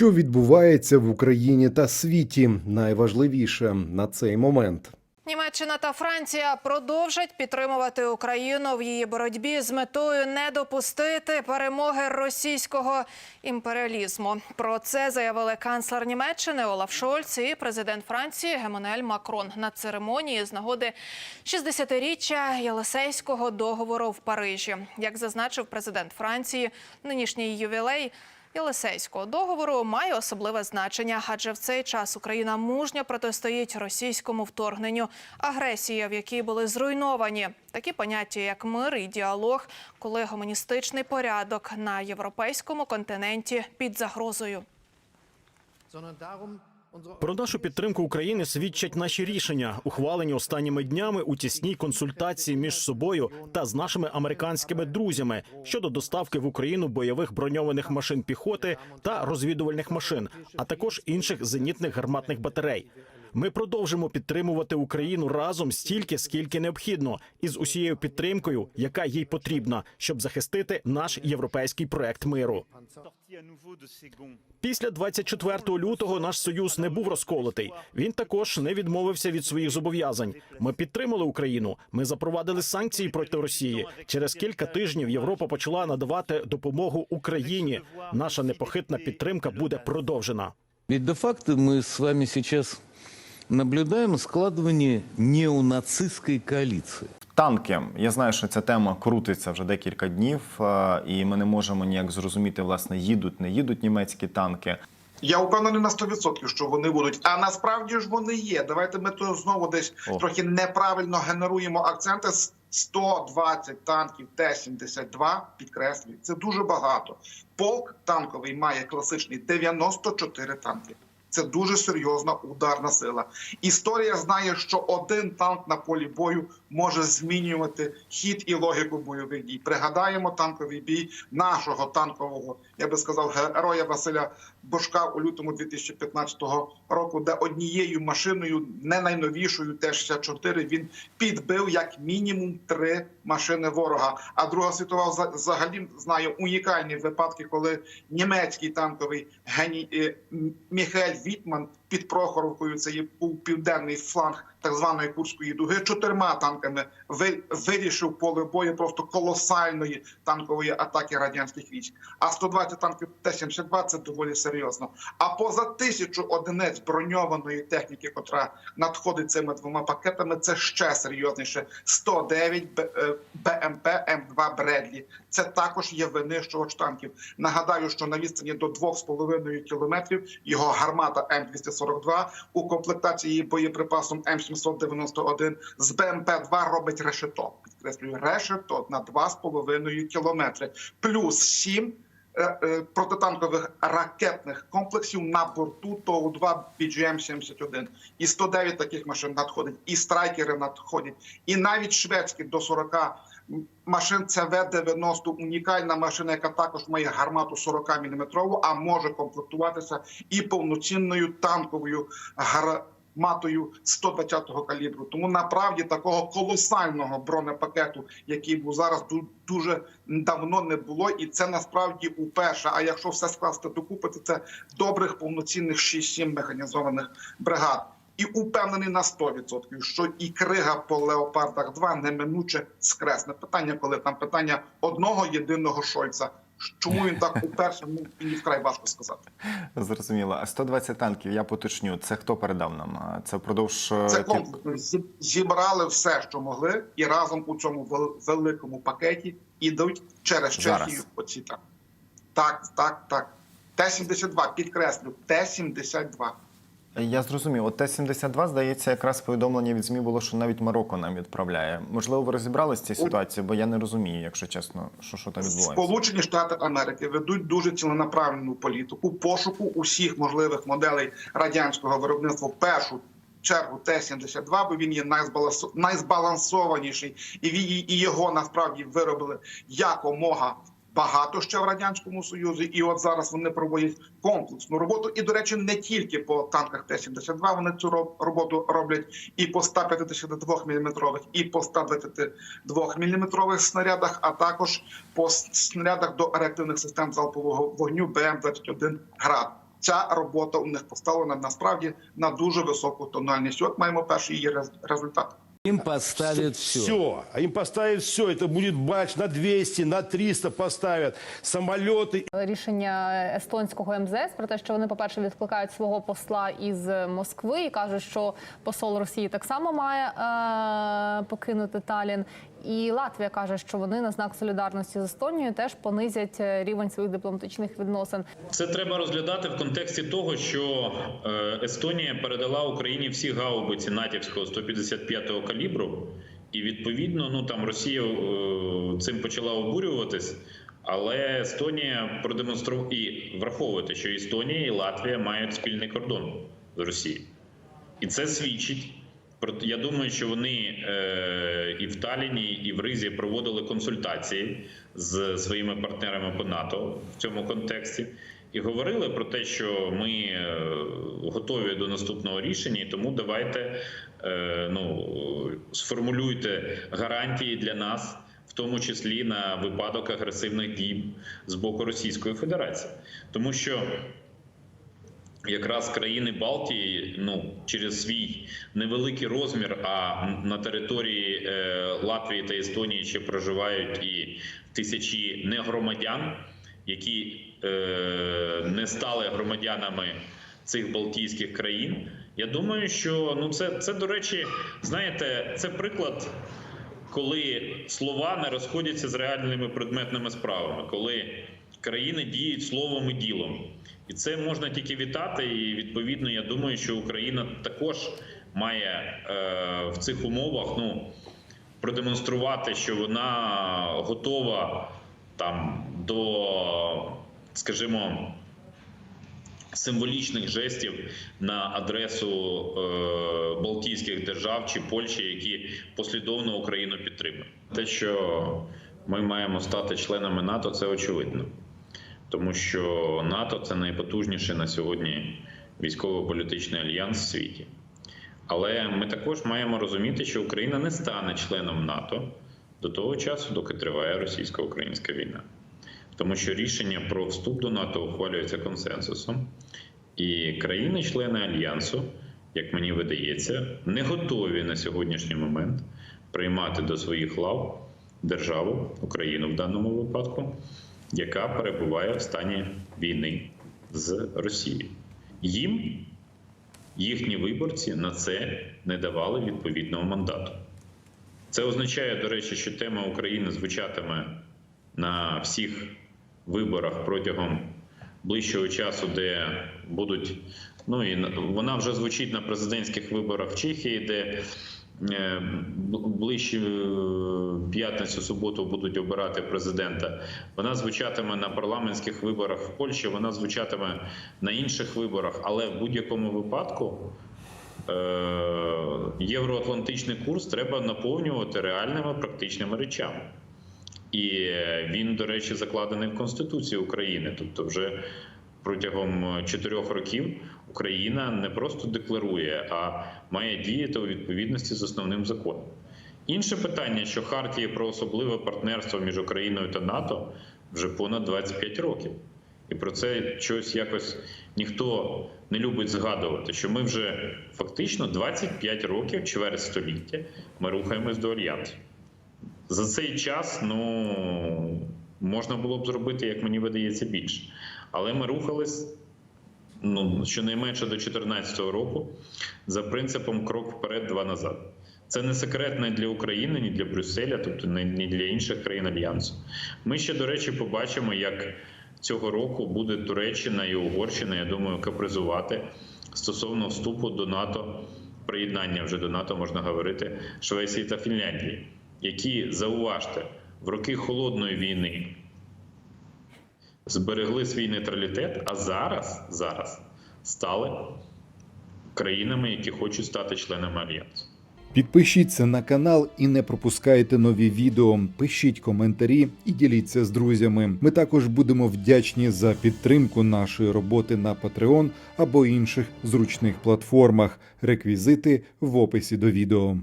Що відбувається в Україні та світі? Найважливіше на цей момент. Німеччина та Франція продовжать підтримувати Україну в її боротьбі з метою не допустити перемоги російського імперіалізму. Про це заявили канцлер Німеччини Олаф Шольц і президент Франції Гемонель Макрон на церемонії з нагоди 60-річчя Єлисейського договору в Парижі. Як зазначив президент Франції, нинішній ювілей. Єлисейського договору має особливе значення, адже в цей час Україна мужньо протистоїть російському вторгненню, агресії, в якій були зруйновані такі поняття, як мир і діалог, коли гуманістичний порядок на європейському континенті під загрозою. Про нашу підтримку України свідчать наші рішення, ухвалені останніми днями у тісній консультації між собою та з нашими американськими друзями щодо доставки в Україну бойових броньованих машин піхоти та розвідувальних машин, а також інших зенітних гарматних батарей. Ми продовжимо підтримувати Україну разом стільки, скільки необхідно, і з усією підтримкою, яка їй потрібна, щоб захистити наш європейський проект миру. Після 24 лютого наш союз не був розколотий. Він також не відмовився від своїх зобов'язань. Ми підтримали Україну. Ми запровадили санкції проти Росії. Через кілька тижнів Європа почала надавати допомогу Україні. Наша непохитна підтримка буде продовжена. Ведь де-факто мы с вами сейчас наблюдаем складывание неонацистской коалиции. Танки. Я знаю, що ця тема крутиться вже декілька днів, е, і ми не можемо ніяк зрозуміти, власне, їдуть, не їдуть німецькі танки. Я впевнений на 100%, що вони будуть. А насправді ж вони є. Давайте ми то знову десь О. трохи неправильно генеруємо акценти. С- 120 танків Т-72, підкреслюю, це дуже багато. Полк танковий має класичний 94 танки. Це дуже серйозна ударна сила. Історія знає, що один танк на полі бою може змінювати хід і логіку бойових дій. Пригадаємо танковий бій нашого танкового, я би сказав, героя Василя Бошка у лютому 2015 року, де однією машиною, не найновішою Т-64, він підбив як мінімум три машини ворога. А Друга світова вза- взагалі знає унікальні випадки, коли німецький танковий геній е, М- Міхаель Вітман під Прохоровкою, це є був південний фланг так званої Курської дуги, чотирма танками ви- вирішив поле бою просто колосальної танкової атаки радянських військ. А 120 танків Т-72 – це доволі серйозно. А поза тисячу одиниць броньованої техніки, котра надходить цими двома пакетами, це ще серйозніше. 109 Б- е, БМП М2 Бредлі. Це також є винищувач танків. Нагадаю, що на відстані до 2,5 кілометрів його гармата М242 у комплектації боєприпасом М791 з БМП-2 робить решето. Підкреслюю, решето на 2,5 кілометри. Плюс 7 е, е, протитанкових ракетних комплексів на борту ТОУ-2 BGM-71. І 109 таких машин надходить, і страйкери надходять, і навіть шведські до 40 машин ЦВ-90 унікальна машина, яка також має гармату 40 мм, а може комплектуватися і повноцінною танковою гарматою 120-го калібру. Тому направді такого колосального бронепакету, який був зараз, дуже давно не було, і це насправді уперше. А якщо все скласти докупи, то це добрих повноцінних 6-7 механізованих бригад. І упевнений на 100%, що і крига по леопардах 2 неминуче скресне питання, коли там питання одного єдиного Шольца. Чому він так уперше? Ну мені вкрай важко сказати. Зрозуміло. А 120 танків, я поточню. Це хто передав нам? Це впродовж е, Це комплексно Зі- зібрали все, що могли, і разом у цьому великому пакеті ідуть через Чехію. Оці так. Так, так, так. Т-72, підкреслю, Т-72. Я зрозумів. От Т-72, здається, якраз повідомлення від ЗМІ було, що навіть Марокко нам відправляє. Можливо, ви розібралися з цією ситуацією, бо я не розумію, якщо чесно, що, що там відбувається. Сполучені Штати Америки ведуть дуже ціленаправлену політику пошуку усіх можливих моделей радянського виробництва в першу. Чергу Т-72, бо він є найзбалансо- найзбалансованіший, і його насправді виробили якомога багато ще в радянському союзі. І от зараз вони проводять комплексну роботу. І, до речі, не тільки по танках Т-72 вони цю роботу роблять і по 152 мм, і по 122 мм снарядах, а також по снарядах до реактивних систем залпового вогню БМ-21 «Град». ця робота у них поставлена насправді на дуже високу тональність. От маємо перший її результат. Им поставят все. Все. А им поставят все. Это будет бач на 200, на 300 поставят. Самолеты. рішення естонського МЗС про те, що вони, по-перше, відкликають свого посла із Москви і кажуть, що посол Росії так само має е- покинути Талін. І Латвія каже, що вони на знак солідарності з Естонією теж понизять е, рівень своїх дипломатичних відносин. Це треба розглядати в контексті того, що е, Естонія передала Україні всі гаубиці натівського 155-го калібру, і відповідно, ну там Росія е, цим почала обурюватись. Але Естонія продемонструвала і враховувати, що Естонія і Латвія мають спільний кордон з Росією, і це свідчить. Я думаю, що вони е, і в Таліні, і в Ризі проводили консультації з своїми партнерами по НАТО в цьому контексті і говорили про те, що ми е, готові до наступного рішення, і тому давайте е, ну, сформулюйте гарантії для нас, в тому числі на випадок агресивних дій з боку Російської Федерації, тому що якраз країни Балтії, ну через свій невеликий розмір, а на території е, Латвії та Естонії ще проживають і тисячі негромадян, які е, не стали громадянами цих Балтійських країн. Я думаю, що ну це, це до речі, знаєте, це приклад. Коли слова не розходяться з реальними предметними справами, коли країни діють словом і ділом, і це можна тільки вітати. І відповідно, я думаю, що Україна також має е, в цих умовах ну продемонструвати, що вона готова там до, скажімо, символічних жестів на адресу е, Балтійських держав чи Польщі, які послідовно Україну підтримують. Те, що ми маємо стати членами НАТО, це очевидно, тому що НАТО це найпотужніший на сьогодні військово-політичний альянс в світі. Але ми також маємо розуміти, що Україна не стане членом НАТО до того часу, доки триває російсько-українська війна. Тому що рішення про вступ до НАТО ухвалюється консенсусом, і країни-члени альянсу, як мені видається, не готові на сьогоднішній момент приймати до своїх лав державу, Україну в даному випадку, яка перебуває в стані війни з Росією. Їм їхні виборці на це не давали відповідного мандату. Це означає, до речі, що тема України звучатиме на всіх виборах протягом ближчого часу, де будуть. Ну і вона вже звучить на президентських виборах в Чехії, де ближче е, п'ятницю, суботу будуть обирати президента. Вона звучатиме на парламентських виборах в Польщі, вона звучатиме на інших виборах, але в будь-якому випадку е, євроатлантичний курс треба наповнювати реальними практичними речами. І е, він, до речі, закладений в Конституції України. Тобто, вже протягом чотирьох років Україна не просто декларує, а має діяти у відповідності з основним законом. Інше питання, що Хартії про особливе партнерство між Україною та НАТО вже понад 25 років. І про це щось якось ніхто не любить згадувати, що ми вже фактично 25 років, чверть століття, ми рухаємось до альянсу. За цей час ну можна було б зробити, як мені видається, більше. Але ми рухались ну, щонайменше до 2014 року за принципом крок вперед, два назад. Це не секрет ні для України, ні для Брюсселя, тобто ні для інших країн альянсу. Ми ще, до речі, побачимо, як цього року буде Туреччина і Угорщина, я думаю, капризувати стосовно вступу до НАТО, приєднання вже до НАТО можна говорити Швеції та Фінляндії, які зауважте в роки холодної війни зберегли свій нейтралітет, а зараз, зараз стали країнами, які хочуть стати членами альянсу. Підпишіться на канал і не пропускайте нові відео. Пишіть коментарі і діліться з друзями. Ми також будемо вдячні за підтримку нашої роботи на Patreon або інших зручних платформах. Реквізити в описі до відео.